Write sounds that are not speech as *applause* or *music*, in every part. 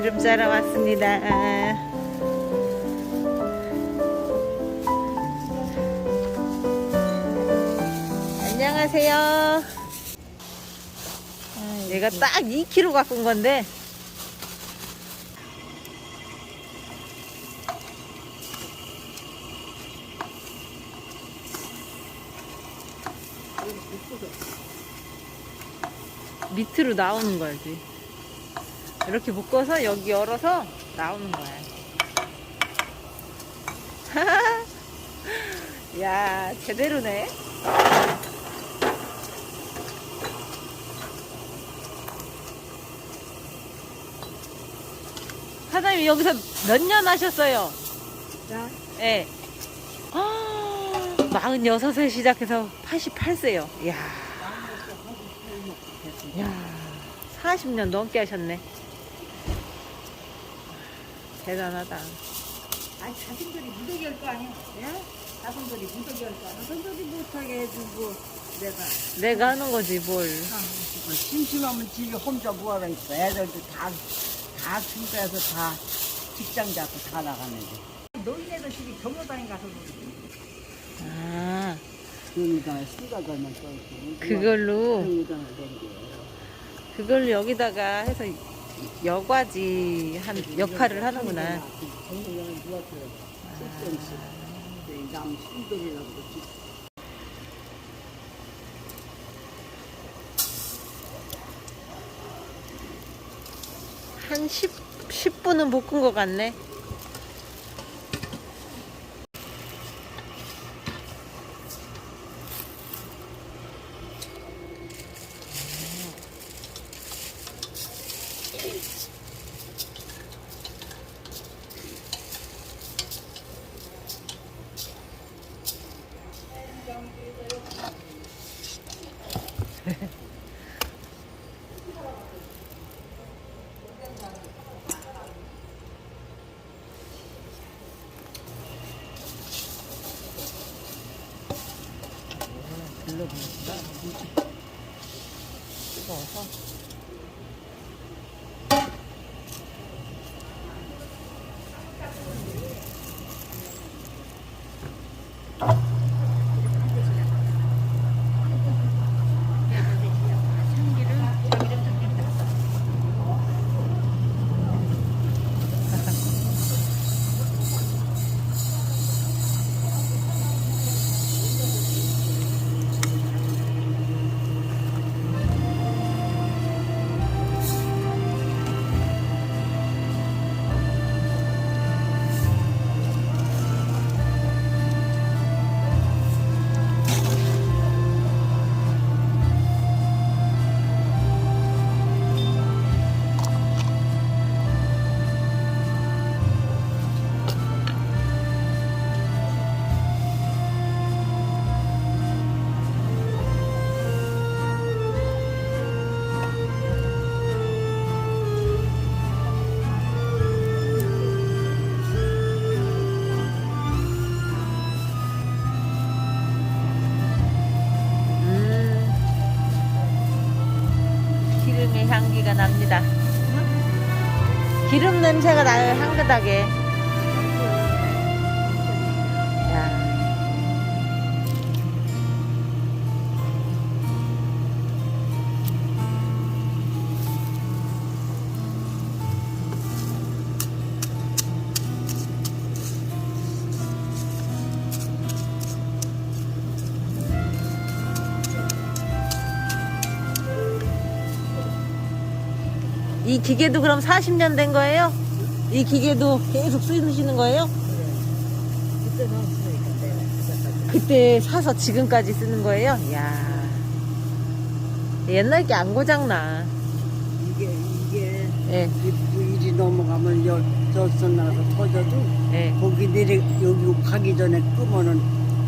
기름 짜러 왔습니다. 안녕하세요. 내가 딱 2kg 갖고 온 건데 밑으로 나오는 거지. 이렇게 묶어서 여기 열어서 나오는 거야. *laughs* 야, 제대로네. 사장님 여기서 몇 년 하셨어요? 나? 예. 아, 46세 시작해서 88세요. 야. 야. 40년 넘게 하셨네. 대단하다. 아니 자신들이 무더기 할거 아니야? 야? 자신들이 무더기 할거 아니야? 자신들이 못하게 해주고 내가 내가 하는 거지, 뭘. 아, 심심하면 집에 혼자 뭐하러 있어 애들도 다다 출가해서 다 직장 잡고 다 나가는데 노인네들 집이 경로당에 가서 아, 경로당에 수가들만 써있고 그걸로, 댕겨 그걸로 여기다가 해서 여과지 한 역할을 하는구나. 그러지 한 10, 10분은 볶은 것 같네. 넣어서. 음, 기 름의 향기가 납니다. 기름 냄새가 나요, 향긋하게. 이 기계도 그럼 40년 된 거예요? 이 기계도 계속 쓰시는 거예요? 내가 그때까지 그때 사서 지금까지 쓰는 거예요? 야 옛날 게 안 고장나. 이게 이게 예, 이 일이 넘어가면 여 저선 나서 터져도 예. 거기 내려 여기 가기 전에 끄면은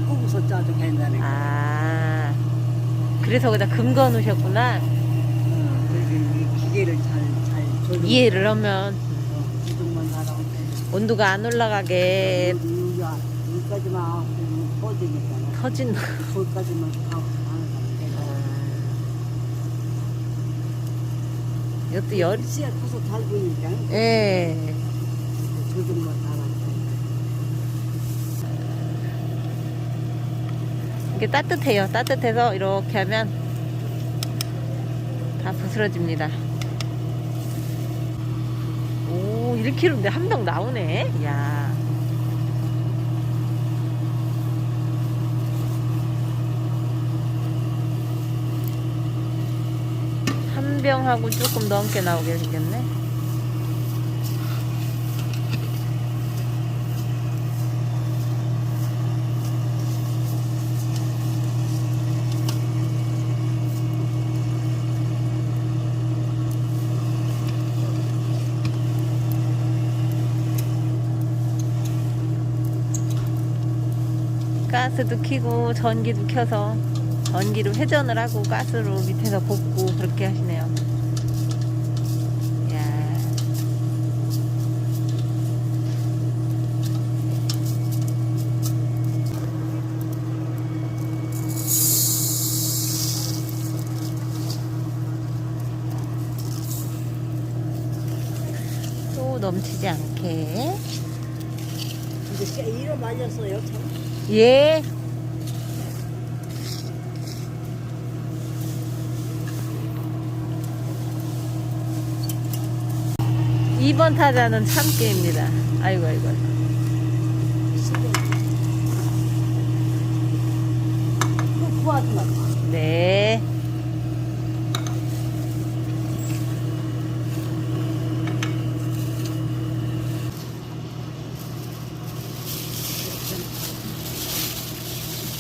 끄고서 짜도 괜찮아요. 아, 그래서 거기다 금 거어 놓으셨구나. 어, 그래서 이 기계를 조정. 이해를 하면 온도가 안 올라가게 터진. *laughs* 이것도 열, 씨야 커서 잘 보이니까 예. 이게 따뜻해요. 따뜻해서 이렇게 하면 다 부스러집니다. 오, 1kg인데 한 병 나오네. 야. 한 병하고 조금 넘게 나오게 생겼네. 가스도 켜고 전기도 켜서 전기로 회전을 하고 가스로 밑에서 볶고 그렇게 하시네요. 이야. 또 넘치지 않게. 이제 꽤 이로 말렸어요 참. 예. 이번 타자는 참깨입니다. 아이고, 아이고. 네.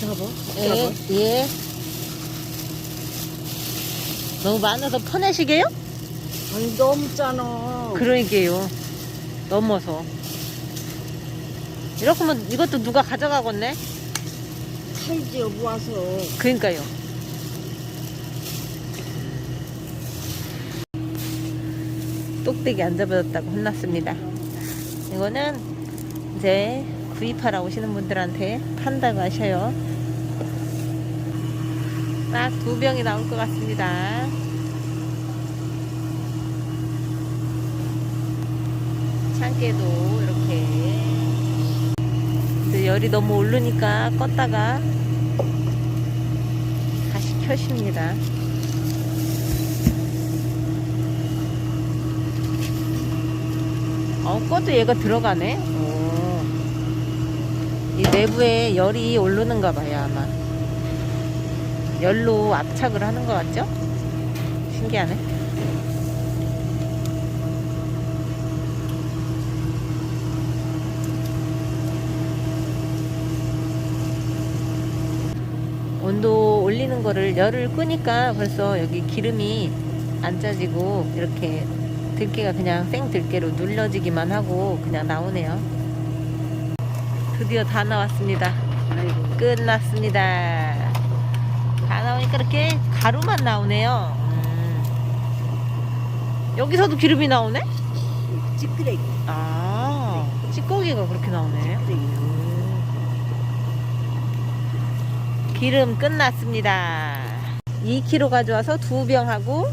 잡아. 예, 예. 너무 많아서 퍼내시게요? 아니 너무 짜너. 그러니까요. 넘어서. 이렇게 하면 이것도 누가 가져가겠네? 살지요 모아서. 그러니까요. 똑대기 안 잡아줬다고 혼났습니다. 이거는 이제 구입하러 오시는 분들한테 판다고 하셔요. 딱 두 병이 나올 것 같습니다. 참깨도 이렇게 열이 너무 오르니까 껐다가 다시 켜십니다. 어, 꺼도 얘가 들어가네. 오. 이 내부에 열이 오르는가 봐요, 아마. 열로 압착을 하는 것 같죠? 신기하네. 온도 올리는 거를 열을 끄니까 벌써 여기 기름이 안 짜지고 이렇게 들깨가 그냥 생 들깨로 눌러지기만 하고 그냥 나오네요. 드디어 다 나왔습니다. 끝났습니다. 다 나오니까 이렇게 가루만 나오네요. 음. 여기서도 기름이 나오네? 찌끄레기. 아, 찌꺼기가 그렇게 나오네. 기름 끝났습니다. 2kg 가져와서 두 병하고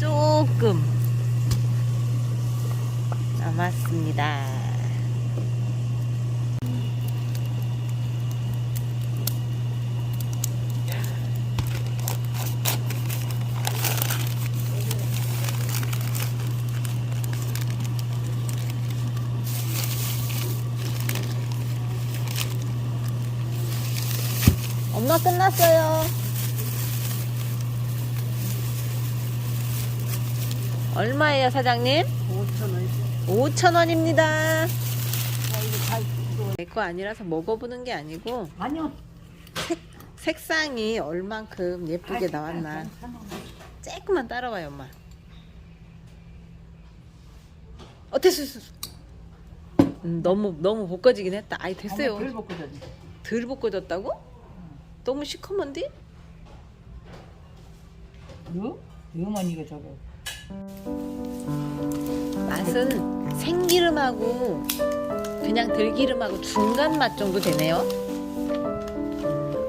조금 남았습니다. 엄마 끝났어요. 얼마예요, 사장님? 5천 원. 5,000원입니다. 야 이거 잘 이거. 내거 아니라서 먹어보는 게 아니고 아니요. 색, 색상이 얼만큼 예쁘게 나왔나. 조금만 따라와요, 엄마. 어, 됐어, 됐어. 음, 너무, 너무 볶아지긴 했다. 아이, 됐어요. 자지. 덜 볶아졌다고? 너무 시커먼데? 이거? 이거만 이거 저거. 맛은 생기름하고 그냥 들기름하고 중간 맛 정도 되네요.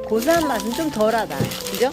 고소한 맛은 좀 덜하다. 그죠?